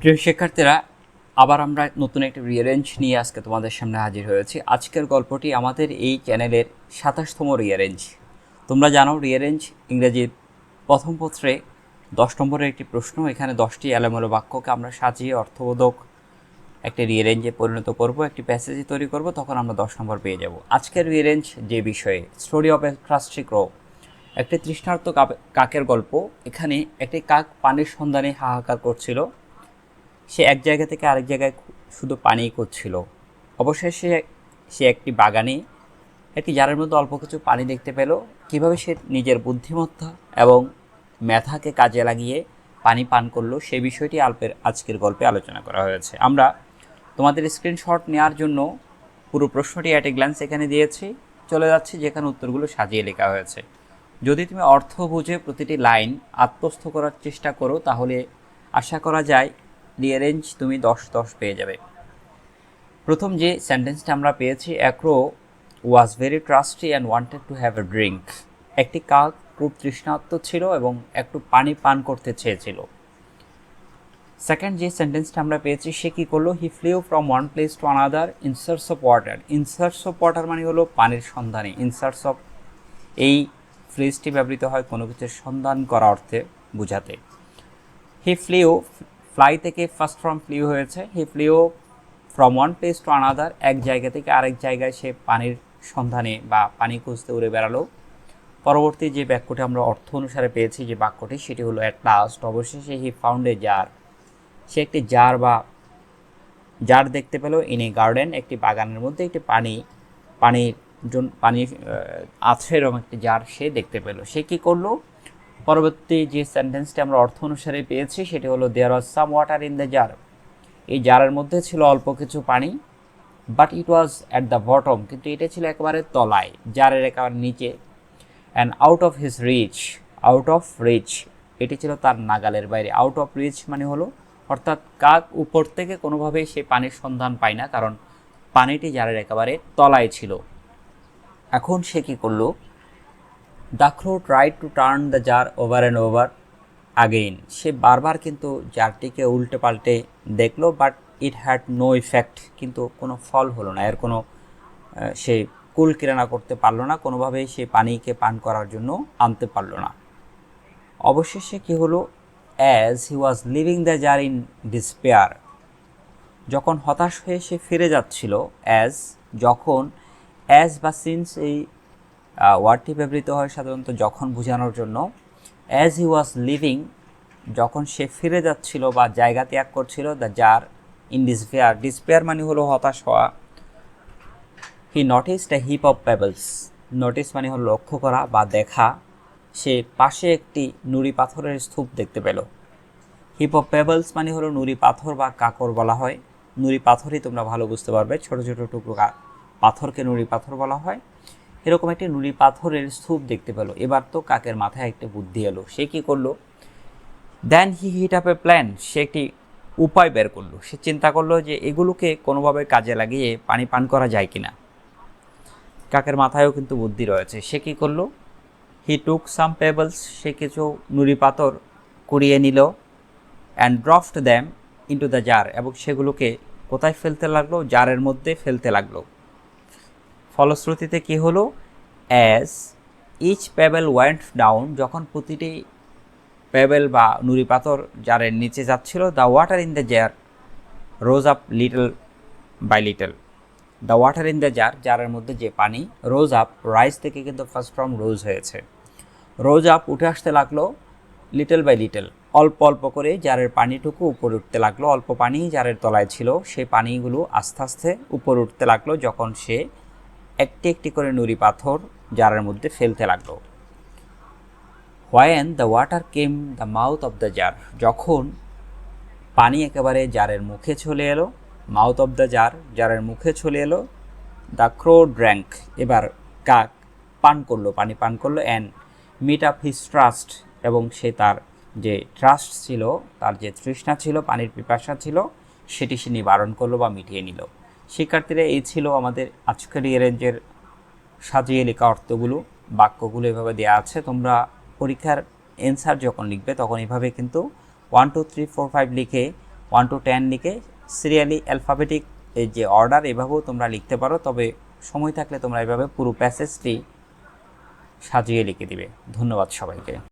প্রিয় শিক্ষার্থীরা, আবার আমরা নতুন একটি রিয়ারেঞ্জ নিয়ে আজকে তোমাদের সামনে হাজির হয়েছি। আজকের গল্পটি আমাদের এই চ্যানেলের সাতাশতম রিয়ারেঞ্জ তোমরা জানো রিয়ারেঞ্জ ইংরেজির প্রথম পত্রে দশ নম্বরের একটি প্রশ্ন, এখানে দশটি এলোমেলো বাক্যকে আমরা সাজিয়ে অর্থবোধক একটি রিয়ারেঞ্জে পরিণত করব, একটি প্যাসেজ তৈরি করব, তখন আমরা দশ নম্বর পেয়ে যাব। আজকের রিয়ারেঞ্জ যে বিষয়ে story of a thirsty crow একটি তৃষ্ণার্ত কাকের গল্প, এখানে একটি কাক পানির সন্ধানে হাহাকার করছিল। সে এক জায়গা থেকে আরেক জায়গায় শুধু পানিই করছিল অবশেষে সে একটি বাগানে একটি জারের মধ্যে অল্প কিছু পানি দেখতে পেল। কীভাবে সে নিজের বুদ্ধিমত্তা এবং মেধাকে কাজে লাগিয়ে পানি পান করল, সে বিষয়টি আল্পের আজকের গল্পে আলোচনা করা হয়েছে। আমরা তোমাদের স্ক্রিনশট নেওয়ার জন্য পুরো প্রশ্নটি অ্যাট এ গ্ল্যান্স এখানে দিয়েছি। চলে যাচ্ছি যেখানে উত্তরগুলো সাজিয়ে লেখা হয়েছে। যদি তুমি অর্থ বুঝে প্রতিটি লাইন আত্মস্থ করার চেষ্টা করো, তাহলে আশা করা যায় রিয়ারেঞ্জ তুমি দশ দশ পেয়ে যাবে। প্রথম যে সেন্টেন্সটা আমরা পেয়েছি a crow was very thirsty and wanted to have a drink একটি কাক খুব তৃষ্ণাত্ম ছিল এবং একটু পানি পান করতে চেয়েছিল। সেকেন্ড যে সেন্টেন্সটা আমরা পেয়েছি, সে কী করল? He flew from one place to another in search of water in search of water মানে হলো পানির সন্ধানে। ইনসার্স অফ এই ফ্রেজটি ব্যবহৃত হয় কোনো কিছুর সন্ধান করা অর্থে বোঝাতে। হি ফ্লিউ ফ্লাই থেকে ফার্স্ট ফ্রম ফ্লিউ হয়েছে। He flew from one place to another এক জায়গা থেকে আরেক জায়গায় সে পানির সন্ধানে বা পানি খুঁজতে উড়ে বেড়ালো। পরবর্তী যে বাক্যটি আমরা অর্থ অনুসারে পেয়েছি যে বাক্যটি, সেটি হলো অ্যাট লাস্ট অবশেষে হি ফাউন্ড এ জার সে একটি জার বা জার দেখতে পেল ইন এ গার্ডেন একটি বাগানের মধ্যে একটি পানি, পানির জন- পানি আছে এরকম একটি জার সে দেখতে পেল। সে কি করল? পরবর্তী যে সেন্টেন্সটি আমরা অর্থ অনুসারে পেয়েছি, সেটি হলো there was some water in the jar এই জারের মধ্যে ছিল অল্প কিছু পানি but it was at the bottom কিন্তু এটা ছিল একেবারে তলায়, জারের একেবারে নিচে and out of his reach out of reach এটি ছিল তার নাগালের বাইরে আউট অফ রিচ মানে হলো, অর্থাৎ কাক উপর থেকে কোনোভাবেই সে পানির সন্ধান পায় না, কারণ পানিটি জারের একেবারে তলায় ছিল। এখন সে কী করল? The crow try to turn the jar over and over again সে বারবার কিন্তু জারটিকে উল্টে পাল্টে দেখল but it had no effect কিন্তু কোনো ফল হলো না। এর কোনো সে কুল কিরানা করতে পারল না, কোনোভাবেই সে পানিকে পান করার জন্য আনতে পারল না। অবশেষে কী হলো? As he was leaving the jar in despair যখন হতাশ হয়ে সে ফিরে যাচ্ছিল অ্যাজ যখন অ্যাজ বা সিন্স এই ওয়ার্ডটি ব্যবহৃত হয় সাধারণত যখন বোঝানোর জন্য। অ্যাজ হি ওয়াজ লিভিং যখন সে ফিরে যাচ্ছিল বা জায়গা ত্যাগ করছিল the jar in despair despair মানে হলো হতাশ হওয়া। He noticed a heap of pebbles notice মানে হলো লক্ষ্য করা বা দেখা। সে পাশে একটি নুড়ি পাথরের স্তূপ দেখতে পেল। হিপ অফ পেবলস মানে হলো নুড়ি পাথর বা কাকর বলা হয়। নুড়ি পাথরই তোমরা ভালো বুঝতে পারবে। ছোট ছোট টুকরো পাথরকে নুড়ি পাথর বলা হয়। এরকম একটি নুড়ি পাথরের স্তূপ দেখতে পেল। এবার তো কাকের মাথায় একটা বুদ্ধি এলো। সে কি করল? Then he hit up a plan সে একটি উপায় বের করল। সে চিন্তা করল যে এগুলোকে কোনোভাবে কাজে লাগিয়ে পানি পান করা যায় কিনা। কাকের মাথায়ও কিন্তু বুদ্ধি রয়েছে। সে কি করল? হি টুক সাম পেবলস সে কিছু নুড়ি পাথর কুড়িয়ে নিল and dropped them into the jar এবং সেগুলোকে কোথায় ফেলতে লাগল? জারের মধ্যে ফেলতে লাগল। ফলশ্রুতিতে কি হলো? As each pebble went down যখন প্রতিটি পেবেল বা নুড়ি পাথর জারের নিচে যাচ্ছিল the water in the jar rose up little by little the water in the jar জারের মধ্যে যে পানি রোজ আপ রাইস থেকে কিন্তু ফার্স্ট ফ্রম রোজ হয়েছে। রোজ আপ উঠে আসতে লাগল লিটল বাই লিটল অল্প অল্প করে জারের পানিটুকু উপরে উঠতে লাগল। অল্প পানি জারের তলায় ছিল। সেই পানিগুলো আস্তে আস্তে উপরে উঠতে লাগল যখন সে একটি একটি করে নুড়ি পাথর জারের মধ্যে ফেলতে লাগল। When the water came the mouth of the jar যখন পানি একেবারে জারের মুখে চলে এলো মাউথ অফ দ্য জার জারের মুখে চলে এলো দ্য ক্রো ড্র্যাঙ্ক এবার কাক পান করল, পানি পান করল and meet up his thirst এবং সে তার যে ট্রাস্ট ছিল, তার যে তৃষ্ণা ছিল, পানির পিপাসা ছিল, সেটি সে নিবারণ করল বা মিটিয়ে নিল। শিক্ষার্থীরা এই ছিল আমাদের আজকের ইয়ারেঞ্জের সাজিয়ে লেখা অর্থগুলো, বাক্যগুলো এভাবে দেওয়া আছে। তোমরা পরীক্ষার অ্যান্সার যখন লিখবে তখন এভাবে কিন্তু one two three four five লিখে ওয়ান টু টেন লিখে সিরিয়ালি অ্যালফাবেটিক এই যে অর্ডার এভাবেও তোমরা লিখতে পারো। তবে সময় থাকলে তোমরা এভাবে পুরো প্যাসেজটি সাজিয়ে লিখে দিবে। ধন্যবাদ সবাইকে।